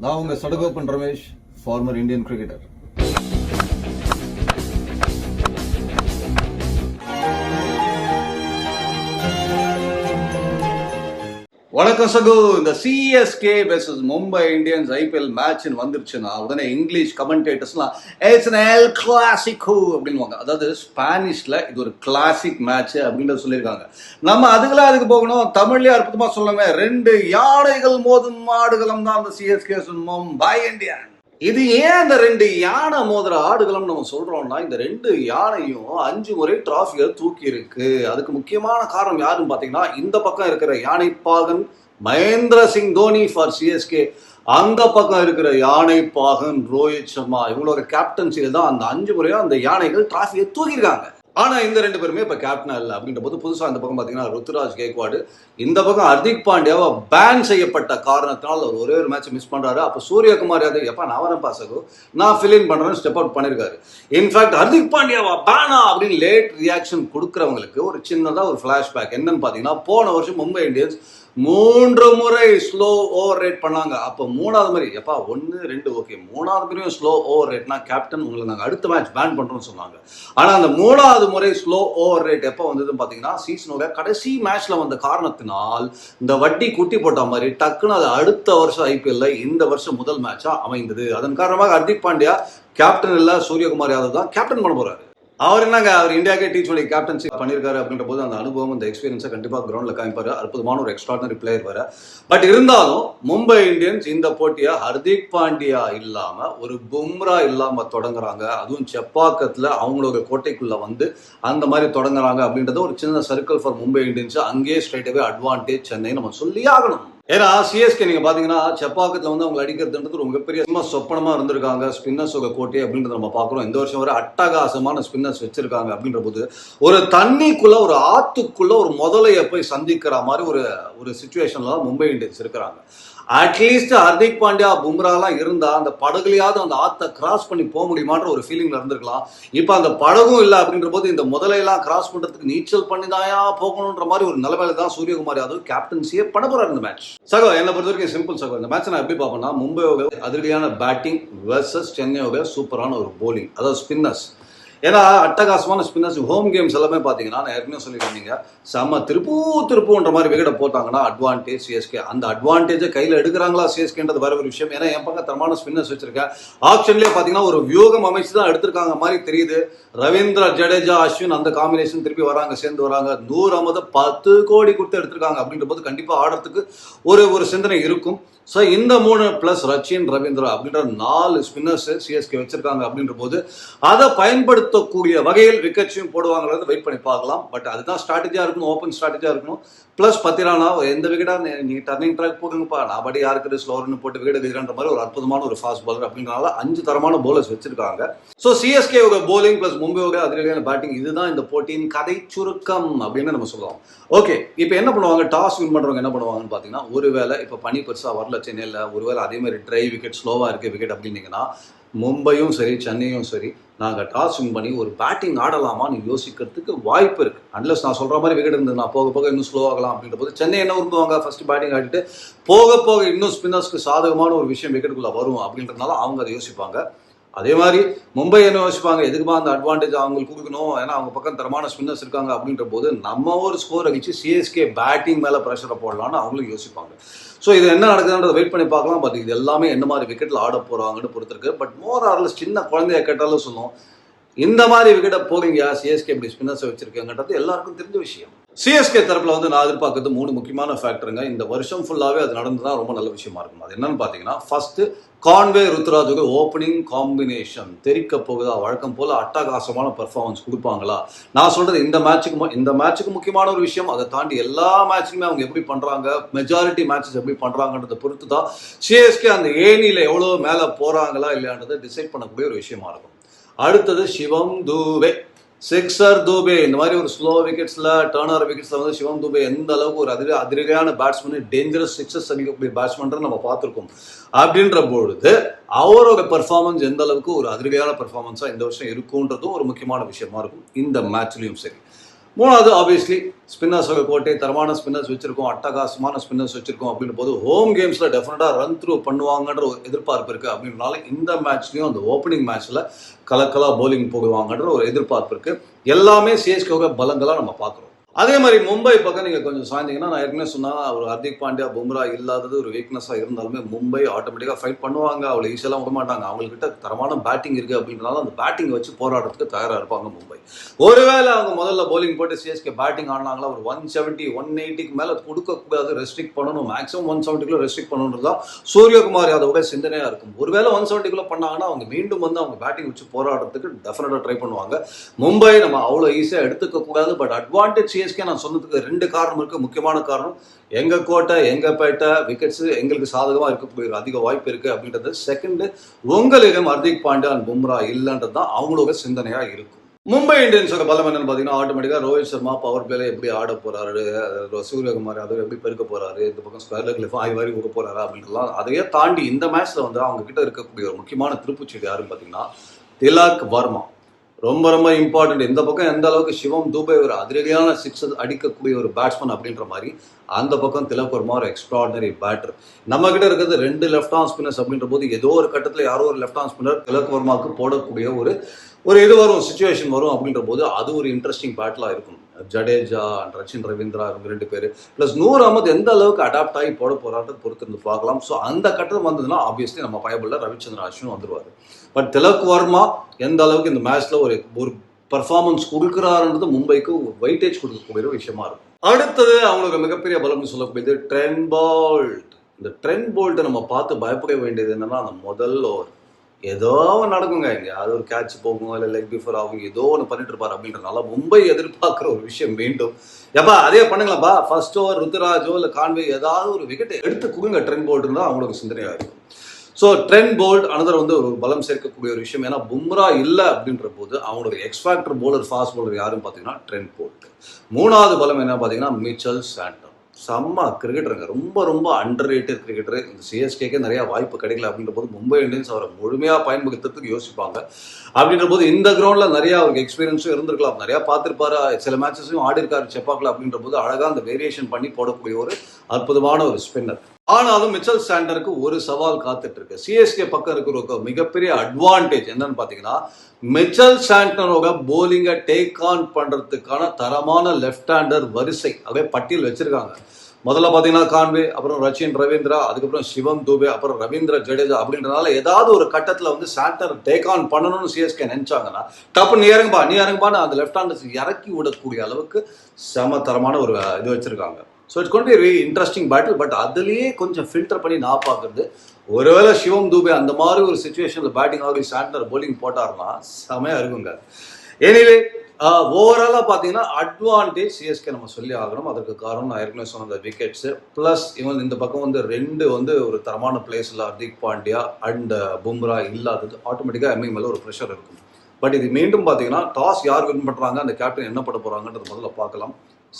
நான் உங்க Sadagoppan Ramesh former Indian cricketer வணக்கம் சகு. இந்த CSK versus Mumbai Indians IPL match வந்துருச்சுன்னா உடனே இங்கிலீஷ் கமெண்டேட்டர்ஸ்லாம் இட்ஸ் எல் கிளாசிக்கோ அப்படின்வாங்க அதாவது ஸ்பானிஷ்ல இது ஒரு கிளாசிக் மேட்ச் அப்படின்றத சொல்லியிருக்காங்க. நம்ம அதுக்கெல்லாம் அதுக்கு போகணும்? தமிழ்லயே அற்புதமா சொல்லுங்க ரெண்டு யானைகள் மோதும் மாடுகளம் தான் அந்த சிஎஸ்கே மும்பை இந்தியன் இது ஏன் இந்த ரெண்டு யானை மோதிர ஆடுகளும் நம்ம சொல்றோம்னா இந்த ரெண்டு யானையும் அஞ்சு முறை டிராஃபியை தூக்கி இருக்கு. அதுக்கு முக்கியமான காரணம் யாருன்னு பாத்தீங்கன்னா இந்த பக்கம் இருக்கிற யானை பாகன் மகேந்திர சிங் தோனி ஃபார் சிஎஸ்கே அந்த பக்கம் இருக்கிற யானை பாகன் ரோஹித் சர்மா இவங்களோட கேப்டன்சியில் தான் அந்த அஞ்சு முறையும் அந்த யானைகள் டிராஃபியை தூக்கியிருக்காங்க. ஆனா இந்த ரெண்டு பேருமே இப்போ கேப்டனா இல்லை. அப்படின்ற போது புதுசாக அந்த பக்கம் பார்த்தீங்கன்னா ருத்ராஜ் கேக்வாடு. இந்த பக்கம் ஹர்திக் பாண்டியாவை பேன் செய்யப்பட்ட காரணத்தினால் அவர் ஒரே ஒரு மேட்ச் மிஸ் பண்ணுறாரு அப்போ சூரியகுமார் யாதவ் எப்பா நான் வரேன் பாசகு நான் ஃபில் இன் பண்றேன்னு ஸ்டெப் அவுட் பண்ணியிருக்காரு இன்ஃபேக்ட் ஹர்திக் பாண்டியாவா பேனா அப்படின்னு லேட் ரியாக்ஷன் கொடுக்குறவங்களுக்கு ஒரு சின்னதாக ஒரு ஃப்ளாஷ்பேக் என்னன்னு பார்த்தீங்கன்னா போன வருஷம் மும்பை இந்தியன்ஸ் மூன்று முறை ஸ்லோ ஓவர் ரேட் பண்ணாங்க. அப்போ மூணாவது மாதிரி எப்பா ஒன்று ரெண்டு ஓகே மூணாவது முறையும் ஸ்லோ ஓவர் ரேட்னா கேப்டன் உங்களை நாங்கள் அடுத்த மேட்ச் பேன் பண்ணுறோம்னு சொன்னாங்க. ஆனால் அந்த மூணாவது முறை ஸ்லோ ஓவர் ரேட் எப்போ வந்ததுன்னு பார்த்தீங்கன்னா சீசனோட கடைசி மேட்ச்ல வந்த காரணத்தினால் இந்த வட்டி குட்டி போட்ட மாதிரி டக்குன்னு அது அடுத்த வருஷம் ஐபிஎல்ல இந்த வருஷம் முதல் மேட்சா அமைந்தது. அதன் காரணமாக ஹர்திக் பாண்டியா கேப்டன் இல்ல சூரியகுமார் யாதவ் தான் கேப்டன் பண்ண போறாரு. அவர் என்னங்க? அவர் இந்தியாக்கே டீச் சொல்லி கேப்டன்சி பண்ணியிருக்காரு அப்படின்ற போது அந்த அனுபவம் அந்த எக்ஸ்பீரியன்ஸை கண்டிப்பாக கிரவுண்டில் காமிப்பார். அற்புதமான ஒரு எக்ஸ்ட்ராடனரி பிளேயர் வர பட் இருந்தாலும் மும்பை இந்தியன்ஸ் இந்த போட்டியை ஹர்திக் பாண்டியா இல்லாமல் ஒரு பும்ரா இல்லாமல் தொடங்குறாங்க. அதுவும் செப்பாக்கத்தில் அவங்களோட கோட்டைக்குள்ளே வந்து அந்த மாதிரி தொடங்குறாங்க அப்படின்றது ஒரு சின்ன சர்க்கிள் ஃபார் மும்பை இந்தியன்ஸ் அங்கேயே ஸ்ட்ரைட்டாகவே அட்வான்டேஜ் சென்னை நம்ம சொல்லி ஆகணும். ஏன்னா சிஎஸ்கே நீங்க பாத்தீங்கன்னா செப்பாக்கத்துல வந்து அவங்க அடிக்கிறதுன்றது ரொம்ப பெரிய சும்மா சொப்பனமா இருந்திருக்காங்க ஸ்பின்னர்ஸோட கோட்டை அப்படின்றத நம்ம பாக்குறோம். இந்த வருஷம் வரை அட்டகாசமான ஸ்பின்னர்ஸ் வச்சிருக்காங்க அப்படின்ற போது ஒரு தண்ணிக்குள்ள ஒரு ஆத்துக்குள்ள ஒரு முதலைய போய் சந்திக்கிற மாதிரி ஒரு ஒரு சுச்சுவேஷன்ல மும்பை இந்தியன்ஸ் இருக்கிறாங்க. அட்லீஸ்ட் ஹர்திக் பாண்டியா பும்ராலாம் இருந்தா அந்த படகுலையாவது அந்த ஆத்தை கிராஸ் பண்ணி போக முடியுமான்ற ஒரு ஃபீலிங்ல இருந்திருக்கலாம். இப்போ அந்த படகும் இல்லை அப்படின்ற போது இந்த முதலையெல்லாம் கிராஸ் பண்றதுக்கு நீச்சல் பண்ணி தாயா போகணுன்ற மாதிரி ஒரு நிலைமையில தான் சூரியகுமார் யாதவ் கேப்டன்சியே பண்ண போறாரு இந்த மேட்ச் சகோ என்னை பொறுத்த வரைக்கும் சிம்பிள் சகோ. இந்த மேட்ச் நான் எப்படி பார்ப்பேன்னா மும்பையோட அதிரடியான பேட்டிங் வெர்சஸ் சென்னையோட சூப்பரான ஒரு போலிங் அதாவது ஸ்பின்னர்ஸ் ஏன்னா அட்டகாசமான ஸ்பின்னர்ஸ் ஹோம் கேம்ஸ் எல்லாமே பார்த்தீங்கன்னா நான் ஏற்கனவே சொல்லியிருந்தீங்க செம்ம திருப்பூ திருப்பூன்ற மாதிரி விக்கெட்டை போட்டாங்கன்னா அட்வான்டேஜ் சிஎஸ்கே அந்த அட்வான்டேஜை கையில் எடுக்கிறாங்களா சிஎஸ்கேன்றது வேற ஒரு விஷயம். ஏன்னா என் பக்கம் தரமான ஸ்பின்னர்ஸ் வச்சிருக்கேன். ஆப்ஷன்லேயே பார்த்தீங்கன்னா ஒரு வியூகம் அமைச்சு தான் எடுத்திருக்காங்க மாதிரி தெரியுது. ரவீந்திர ஜடேஜா அஸ்வின் அந்த காம்பினேஷன் திருப்பி வராங்க சேர்ந்து வராங்க. நூறு ஐம்பது பத்து கோடி கொடுத்து எடுத்திருக்காங்க அப்படின்ற போது கண்டிப்பாக ஆடுறதுக்கு ஒரு ஒரு சிந்தனை இருக்கும். ஸோ இந்த மூணு பிளஸ் ரச்சின் ரவீந்திரா அப்படின்ற நாலு ஸ்பின்னர்ஸ் சிஎஸ்கே வச்சிருக்காங்க அப்படின்ற போது அதை பயன்படுத்தக்கூடிய வகையில் விக்கெட்ஸையும் போடுவாங்கிறது வெயிட் பண்ணி பார்க்கலாம். பட் அதுதான் ஸ்ட்ராட்டஜியாக இருக்கணும் ஓப்பன் ஸ்ட்ராட்டஜியாக இருக்கணும். ப்ளஸ் பார்த்தீங்கன்னா எந்த விக்கெட்டா நீங்கள் டர்னிங் ட்ராக் போடுங்கப்பா நான் படி யாருக்கு ஸ்லோர்னு போட்டு விக்கெட் எடுக்கிறன்ற மாதிரி ஒரு அற்புதமான ஒரு ஃபாஸ்ட் பாலர் அப்படின்றனால அஞ்சு தரமான போலர்ஸ் வச்சிருக்காங்க. ஸோ சிஎஸ்கே போலிங் ப்ளஸ் மும்பையோட அதிரடியான பேட்டிங் இதுதான் இந்த போட்டியின் கதை சுருக்கம் அப்படின்னு நம்ம சொல்லுவோம் ஓகே இப்போ என்ன பண்ணுவாங்க? டாஸ் வின் பண்ணுறவங்க என்ன பண்ணுவாங்கன்னு பார்த்தீங்கன்னா ஒருவேளை இப்போ பனி பெருசாக வரல சென்னையில் ஒருவேளை அதே மாதிரி ட்ரை விக்கெட் ஸ்லோவாக இருக்குது விக்கெட் அப்படின்னீங்கன்னா மும்பையும் சரி சென்னையும் சரி நாங்கள் டாஸ் வின் பண்ணி ஒரு பேட்டிங் ஆடலாமான்னு யோசிக்கிறதுக்கு வாய்ப்பு இருக்குது அன்லஸ் நான் சொல்கிற மாதிரி விக்கெட் இருந்தது நான் போக போக இன்னும் ஸ்லோ ஆகலாம் அப்படின்ற போது சென்னை என்ன விரும்புவாங்க ஃபஸ்ட்டு பேட்டிங் ஆடிட்டு போக போக இன்னும் ஸ்பின்னர்ஸ்க்கு சாதகமான ஒரு விஷயம் விக்கெட்டுக்குள்ளே வரும் அப்படின்றதுனால அவங்க அதை யோசிப்பாங்க. அதே மாதிரி மும்பை என்ன யோசிப்பாங்க? எதுக்குமா அந்த அட்வான்டேஜ் அவங்களுக்கு கொடுக்கணும்? ஏன்னா அவங்க பக்கம் தரமான ஸ்பின்னர்ஸ் இருக்காங்க அப்படின்ற போது நம்ம ஒரு ஸ்கோர் அடிச்சு சிஎஸ்கே பேட்டிங் மேலே ப்ரெஷரை போடலாம்னு அவங்களும் யோசிப்பாங்க. ஸோ இது என்ன நடக்குதுன்றதை வெயிட் பண்ணி பார்க்கலாம். பட் இது எல்லாமே என்ன மாதிரி விக்கெட்டில் ஆட போகிறாங்கன்னு பொறுத்திருக்கு. பட் மோர் ஆர்லஸ் சின்ன குழந்தைய கேட்டாலும் சொல்லும். இந்த மாதிரி விக்கெட்டை போறீங்க சிஎஸ்கே இப்படி ஸ்பின்னர்ஸை வச்சிருக்கேங்கன்றது எல்லாருக்கும் தெரிஞ்ச விஷயம். சிஎஸ்கே தரப்புல வந்து நான் எதிர்பார்க்கறது மூணு முக்கியமான ஃபேக்டருங்க இந்த வருஷம் ஃபுல்லாவே அது நடந்ததுனா ரொம்ப நல்ல விஷயமா இருக்கும். அது என்னன்னு பாத்தீங்கன்னா ஃபர்ஸ்ட் கான்வே ருத்ராஜுக்கு ஓப்பனிங் காம்பினேஷன் தெரிக்க போகுதா வழக்கம் போல அட்டகாசமான பர்ஃபார்மன்ஸ் கொடுப்பாங்களா? நான் சொல்றது இந்த மேட்சுக்கு இந்த மேட்சுக்கு முக்கியமான ஒரு விஷயம். அதை தாண்டி எல்லா மேட்சுக்குமே அவங்க எப்படி பண்றாங்க மெஜாரிட்டி மேட்சஸ் எப்படி பண்றாங்கன்றதை பொறுத்து தான் சிஎஸ்கே அந்த ஏனியில எவ்வளவு மேல போறாங்களா இல்லையான்றதை டிசைட் பண்ணக்கூடிய ஒரு விஷயமா இருக்கும். அடுத்தது சிவம் தூவே. சிக்ஸர் தூபே இந்த மாதிரி ஒரு ஸ்லோ விக்கெட்ஸ்ல டேர்ன் விக்கெட்ஸில் விக்கெட்ஸ்ல வந்து சிவம் தூபே எந்த அளவுக்கு ஒரு அதிர அதிரடியான பேட்ஸ்மேன் டேஞ்சரஸ் சிக்ஸஸ் அடிக்கக்கூடிய பேட்ஸ்மேன் நம்ம பார்த்துருக்கோம். அப்படின்ற பொழுது அவரோட பெர்ஃபார்மன்ஸ் எந்த அளவுக்கு ஒரு அதிரடியான பெர்ஃபார்மன்ஸா இந்த வருஷம் இருக்கும்ன்றதும் ஒரு முக்கியமான விஷயமா இருக்கும். இந்த மேட்ச்லயும் சரி. மூணாவது ஆப்வியஸ்லி ஸ்பின்னர்ஸோட கோட்டை தரமான ஸ்பின்னர்ஸ் வச்சிருக்கோம் அட்டகாசமான ஸ்பின்னர்ஸ் வச்சிருக்கோம் அப்படின்ற போது ஹோம் கேம்ஸில் டெஃபினட்டாக ரன் த்ரூ பண்ணுவாங்கன்ற ஒரு எதிர்பார்ப்பு இருக்குது அப்படின்றனால இந்த மேட்ச்லையும் அந்த ஓப்பனிங் மேட்ச்சில் கலக்கலாக போலிங் போடுவாங்கன்ற ஒரு எதிர்பார்ப்பு இருக்குது எல்லாமே சிஎஸ்கேவோட பலங்களாக நம்ம பார்க்குறோம். அதே மாதிரி மும்பை பக்கம் நீங்க கொஞ்சம் சாய்ந்தீங்கன்னா நான் ஏற்கனவே சொன்னா ஒரு ஹர்திக் பாண்டியா பும்ரா இல்லாதது ஒரு வீக்னஸா இருந்தாலுமே மும்பை ஆட்டோமேட்டிக்கா ஃபைட் பண்ணுவாங்க. அவ்வளவு ஈஸியெல்லாம் விட மாட்டாங்க. அவங்கக்கிட்ட தரமான பேட்டிங் இருக்கு அப்படின்றனால அந்த பேட்டிங் வச்சு போராடுறதுக்கு தயாரா இருப்பாங்க மும்பை. ஒருவேளை அவங்க முதல்ல போலிங் போட்டு சிஎஸ்கே பேட்டிங் ஆடினாங்களா ஒரு ஒன் செவன்ட்டி ஒன் எயிட்டிக்கு மேல கொடுக்கக்கூடாது ரெஸ்ட்ரிக்ட் பண்ணணும். மேக்ஸிமம் ஒன் செவன்ட்டிக்குள்ள ரெஸ்ட்ரிக்ட் பண்ணணுன்றது தான் சூரியகுமார் யாதவோட சிந்தனையா இருக்கும். ஒருவேளை ஒன் செவன்ட்டிக்குள்ள பண்ணாங்கன்னா அவங்க மீண்டும் வந்து அவங்க பேட்டிங் வச்சு போராடுறதுக்கு டெஃபினட்டா ட்ரை பண்ணுவாங்க. மும்பை நம்ம அவ்வளோ ஈஸியாக எடுத்துக்க கூடாது பட் அட்வான்டேஜ் சிஎஸ்கே நான் சொன்னதுக்கு ரெண்டு காரணம் இருக்குது முக்கியமான காரணம் எங்கள் கோட்டை எங்கள் பேட்டை விக்கெட்ஸு எங்களுக்கு சாதகமாக இருக்கக்கூடிய ஒரு அதிக வாய்ப்பு இருக்குது அப்படின்றது. செகண்ட் உங்களிடம் ஹர்திக் பாண்டியா அண்ட் பும்ரா இல்லைன்றது தான் அவங்களோட சிந்தனையாக இருக்கும். மும்பை இந்தியன்ஸோட பலம் என்னன்னு பார்த்தீங்கன்னா ஆட்டோமேட்டிக்காக ரோஹித் சர்மா பவர் பிளேல எப்படி ஆட போறாரு சூரியகுமார் யாதவ் எப்படி பெருக்க போறாரு இந்த பக்கம் ஸ்கொயர் கிளிஃப் ஆய் வாரி கொடுக்க போறாரு அப்படின்லாம் அதையே தாண்டி இந்த மேட்ச்ல வந்து அவங்க கிட்ட இருக்கக்கூடிய ஒரு முக்கியமான திருப்புச்சீடு யாருன்னு பார்த்தீங்கன்னா திலாக் வர்மா. ரொம்ப ரொம்ப இம்பார்ட்டன்ட் இந்த பக்கம் எந்த அளவுக்கு சிவம் தூபை ஒரு அதிரடியான சிக்ஸ் அடிக்கக்கூடிய ஒரு பேட்ஸ்மேன் அப்படின்ற மாதிரி அந்த பக்கம் திலக் வர்மா ஒரு எக்ஸ்ட்ராடனரி பேட்டர் நம்ம கிட்ட இருக்கிறது ரெண்டு லெஃப்ட் ஆன் ஸ்பின்னர்ஸ் அப்படின்ற போது ஏதோ ஒரு கட்டத்தில் யாரோ ஒரு லெஃப்ட் ஆன் ஸ்பின்னர் திலக் வர்மாவுக்கு போடக்கூடிய ஒரு ஒரு இது வரும் சுச்சுவேஷன் வரும் அப்படின்ற போது அது ஒரு இன்ட்ரெஸ்டிங் பேட்டிலாக இருக்கும். ஜடேஜா அண்ட் ரச்சின் ரவீந்திரா இவங்க ரெண்டு பேர். ப்ளஸ் நூர் அகமது எந்த அளவுக்கு அடாப்ட் ஆகி போட போறான்றது பொறுத்து இருந்து பார்க்கலாம். ஸோ அந்த கட்டம் வந்ததுன்னா ஆப்வியஸ்லி நம்ம பயபுள்ள ரவிச்சந்திரன் அஸ்வின் வந்துருவார். பட் திலக் வர்மா எந்த அளவுக்கு இந்த மேட்ச்ல ஒரு ஒரு பர்ஃபார்மன்ஸ் கொடுக்குறாருன்றது மும்பைக்கு வெயிட்டேஜ் கொடுக்கக்கூடிய ஒரு விஷயமா இருக்கும். அடுத்தது அவங்களுக்கு மிகப்பெரிய பலம்னு சொல்லக்கூடியது ட்ரென் போல்ட் இந்த ட்ரென் போல்ட்டை நம்ம பார்த்து பயப்பட வேண்டியது என்னன்னா அந்த முதல் ஓவர். ஏதோ ஒன்று நடக்குங்க எங்கேயாவது அது ஒரு கேட்ச் போகும் இல்லை லெக் பிஃபோர் ஆகும் ஏதோ ஒன்று பண்ணிட்டு இருப்பார் அப்படின்றனால மும்பை எதிர்பார்க்குற ஒரு விஷயம் மீண்டும். எப்பா அதே பண்ணுங்களப்பா? ஃபர்ஸ்ட் ஓவர் ருத்ராஜோ இல்லை கான்வே ஏதாவது ஒரு விக்கெட் எடுத்து கொடுங்க. ட்ரெண்ட் போல்ட்னு தான் அவங்களுக்கு சிந்தனையாக இருக்கும் ஸோ ட்ரெண்ட் போல்ட் அனதர் வந்து ஒரு பலம் சேர்க்கக்கூடிய ஒரு விஷயம். ஏன்னா பும்ரா இல்லை அப்படின்ற போது அவங்களோட எக்ஸ்பேக்டர் போலர் ஃபாஸ்ட் போலர் யாரும் பார்த்தீங்கன்னா ட்ரெண்ட் போல்ட் மூணாவது பலம் என்ன பார்த்தீங்கன்னா மிச்சல் சாண்டர் செம்ம கிரிக்கெட்டருங்க ரொம்ப ரொம்ப அண்டர் ரேட்டட் கிரிக்கெட்டர் இந்த சிஎஸ்கேக்கே நிறைய வாய்ப்பு கிடைக்கல அப்படின்ற போது மும்பை இந்தியன்ஸ் அவரை முழுமையாக பயன்படுத்துறதுக்கு யோசிப்பாங்க. அப்படின்ற போது இந்த கிரவுண்டில் நிறைய அவருக்கு எக்ஸ்பீரியன்ஸும் இருந்திருக்கலாம். நிறையா பார்த்துருப்பாரு. சில மேட்சஸையும் ஆடி இருக்காரு செப்பாக்கில் அப்படின்ற போது அழகாக அந்த வேரியேஷன் பண்ணி போடக்கூடிய ஒரு அற்புதமான ஒரு ஸ்பின்னர் ஆனாலும் மிச்சல் சாண்டருக்கு ஒரு சவால் காத்துட்டு இருக்கு சிஎஸ்கே பக்கம் இருக்கிற மிகப்பெரிய அட்வான்டேஜ் என்னன்னு பார்த்தீங்கன்னா மிச்சல் சாண்டனரோட போலிங்கை டேக் ஆன் பண்றதுக்கான தரமான லெஃப்ட் ஹேண்டர் வரிசை அப்படியே பட்டியல் வச்சிருக்காங்க. முதல்ல பார்த்தீங்கன்னா கான்வே அப்புறம் ரச்சின் ரவீந்திரா அதுக்கப்புறம் சிவம் தூபே அப்புறம் ரவீந்திர ஜடேஜா அப்படின்றனால ஏதாவது ஒரு கட்டத்தில் வந்து சாண்டர் டேக் ஆன் பண்ணணும்னு சிஎஸ்கே நினைச்சாங்கன்னா டப்பு நீ இறங்குப்பா நீ இறங்குப்பான்னு அந்த லெஃப்ட் ஹேண்டர்ஸ் இறக்கி விடக்கூடிய அளவுக்கு செம தரமான ஒரு இது வச்சிருக்காங்க. ஸோ இட்ஸ் கொண்டு வெரி இன்ட்ரெஸ்டிங் பேட்டில் பட் அதுலேயே கொஞ்சம் ஃபில்டர் பண்ணி நான் பார்க்குறது. ஒருவேளை சிவம் தூபே அந்த மாதிரி ஒரு சுச்சுவேஷனில் பேட்டிங் ஆகி சாண்டர் போலிங் போட்டார்னா செமையாக இருக்குங்க. எனிவே ஓவராலாக பார்த்தீங்கன்னா அட்வான்டேஜ் சிஎஸ்கே நம்ம சொல்லி ஆகணும். அதற்கு காரணம் நான் ஏற்கனவே சொன்ன விக்கெட்ஸு ப்ளஸ் இவன் இந்த பக்கம் வந்து ரெண்டு வந்து ஒரு தரமான பிளேஸில் ஹர்திக் பாண்டியா அண்ட் பும்ரா இல்லாதது ஆட்டோமேட்டிக்காக எம்ஐ மேலே ஒரு ப்ரெஷர் இருக்கும். பட் இது மீண்டும் பார்த்தீங்கன்னா டாஸ் யார் வின் பண்ணுறாங்க அந்த கேப்டன் என்ன பண்ண போகிறாங்கன்றது முதல்ல பார்க்கலாம்.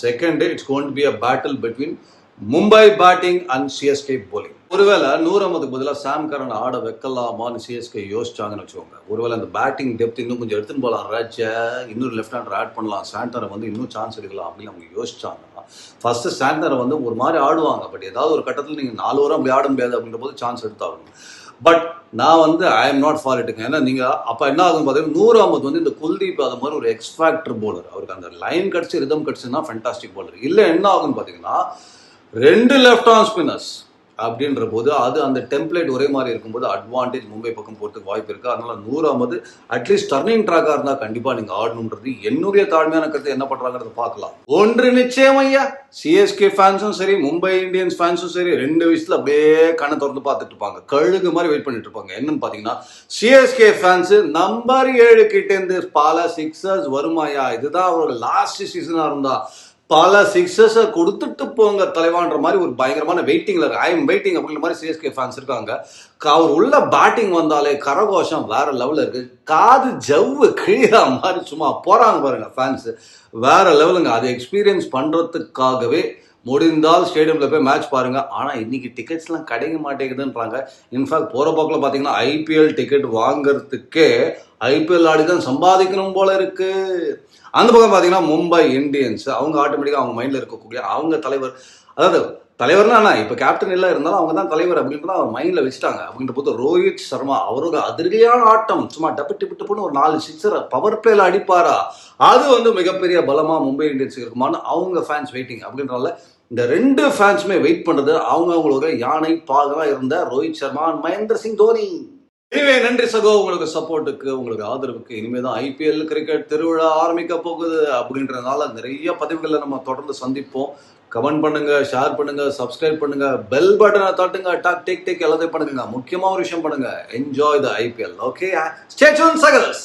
Second it's gonna be a battle between Mumbai batting and CSK bowling. ஒருவேளை நூறு அமதுக்கு பதிலாக சாம் கரன் ஆட வைக்கலாமான்னு சிஎஸ்கே யோசிச்சாங்கன்னு வச்சுக்கோங்க. ஒருவேளை அந்த பேட்டிங் டெப்த் இன்னும் கொஞ்சம் எடுத்துன்னு போகலாம். ராஜ இன்னொரு லெஃப்ட் ஹேண்டர் ஆட் பண்ணலாம். சாண்டரை வந்து இன்னும் சான்ஸ் எடுக்கலாம் அப்படின்னு அவங்க யோசிச்சாங்கன்னா ஃபர்ஸ்ட் சாண்டரை வந்து ஒரு மாதிரி ஆடுவாங்க. பட் ஏதாவது ஒரு கட்டத்தில் நீங்கள் நாலு ஓரம் அப்படி ஆட முடியாது அப்படின்ற போது சான்ஸ் எடுத்தாகணும். பட் நான் வந்து ஐ எம் நாட் ஃபார் இட்டுங்க ஏன்னா நீங்கள் அப்போ என்ன ஆகும் பார்த்தீங்கன்னா நூறு வந்து இந்த குல்தீப் அது மாதிரி ஒரு எக்ஸ்பேக்டர் போலர் அவருக்கு அந்த லைன் கடிச்சு ரிதம் கடிச்சுன்னா ஃபென்டாஸ்டிக் போலர் இல்லை என்ன ஆகும்னு பார்த்தீங்கன்னா ரெண்டு லெஃப்ட் ஆன் ஸ்பின்னர்ஸ் அப்படின்ற போது அது அந்த டெம்ப்ளேட் ஒரே மாதிரி இருக்கும்போது அட்வான்டேஜ் மும்பை பக்கம் போகிறதுக்கு வாய்ப்பு இருக்குது அதனால் நூறாவது அட்லீஸ்ட் டர்னிங் ட்ராக்காக இருந்தால் கண்டிப்பாக நீங்கள் ஆடணுன்றது என்னுடைய தாழ்மையான கருத்து என்ன பண்ணுறாங்கிறத பார்க்கலாம். ஒன்று நிச்சயம் ஐயா. சிஎஸ்கே ஃபேன்ஸும் சரி மும்பை இந்தியன்ஸ் ஃபேன்ஸும் சரி ரெண்டு விஷயத்தில் அப்படியே கண்ணை திறந்து பார்த்துட்டு இருப்பாங்க. கழுகு மாதிரி வெயிட் பண்ணிட்டு இருப்பாங்க. என்னன்னு பார்த்தீங்கன்னா சிஎஸ்கே ஃபேன்ஸ் நம்பர் ஏழு கிட்டேருந்து பல சிக்ஸர்ஸ் வருமாயா இதுதான் அவரோட லாஸ்ட் சீசனாக இருந்தால் பல சிக்ஸஸை கொடுத்துட்டு போங்க தலைவான்ற மாதிரி ஒரு பயங்கரமான வெயிட்டிங்ல இருக்கு ஐ எம் வெயிட்டிங் அப்படின்ற மாதிரி சிஎஸ்கே ஃபேன்ஸ் இருக்காங்க. அவர் உள்ள பேட்டிங் வந்தாலே கரகோஷம் வேற லெவல்ல இருக்கு. காது ஜவ்வு கிழியா மாதிரி சும்மா போறாங்க பாருங்க ஃபேன்ஸ் வேற லெவலுங்க அது எக்ஸ்பீரியன்ஸ் பண்றதுக்காகவே முடிந்தால் ஸ்டேடியம்ல போய் மேட்ச் பாருங்க. ஆனா இன்னைக்கு டிக்கெட்ஸ்லாம் கிடைக்க மாட்டேங்குதுன்றாங்க. இன்ஃபேக்ட் போற போக்கில் பார்த்தீங்கன்னா ஐபிஎல் டிக்கெட் வாங்குறதுக்கே ஐபிஎல் ஆடி தான் சம்பாதிக்கணும் போல இருக்கு. அந்த பக்கம் பார்த்தீங்கன்னா மும்பை இந்தியன்ஸ் அவங்க ஆட்டோமேட்டிக்காக அவங்க மைண்டில் இருக்கக்கூடிய அவங்க தலைவர் அதாவது தலைவர்னா ஆனால் இப்போ கேப்டன் எல்லாம் இருந்தாலும் அவங்க தான் தலைவர் அப்படின்றத அவங்க மைண்டில் வச்சுட்டாங்க. அப்படின்ற போது ரோஹித் சர்மா அவரோட அதிர்கையான ஆட்டம். சும்மா டப்பு டிப்பு டிப்புன்னு ஒரு நாலு சிக்ஸர் பவர் பிளேல அடிப்பாரா? அது வந்து மிகப்பெரிய பலமாக மும்பை இந்தியன்ஸ் இருக்குமான்னு அவங்க ஃபேன்ஸ் வெயிட்டிங் அப்படின்றனால இந்த ரெண்டு ஃபேன்ஸுமே வெயிட் பண்ணுறது அவங்க அவங்களோட யானை பாகமா இருந்த ரோஹித் சர்மா மகேந்திர சிங் தோனி. இனிமே நன்றி சகோ உங்களுக்கு சப்போர்ட்டுக்கு உங்களுக்கு ஆதரவுக்கு. இனிமே தான் ஐபிஎல் கிரிக்கெட் திருவிழா ஆரம்பிக்க போகுது அப்படின்றதுனால நிறைய பதிவுகளை நம்ம தொடர்ந்து சந்திப்போம். கமெண்ட் பண்ணுங்க ஷேர் பண்ணுங்க சப்ஸ்கிரைப் பண்ணுங்க பெல் பட்டனை தட்டுங்க டாக் டேக் டேக் எல்லாத்தையும் பண்ணுங்க முக்கியமான ஒரு விஷயம் பண்ணுங்க. Enjoy the IPL okay stay tuned சகல்ஸ்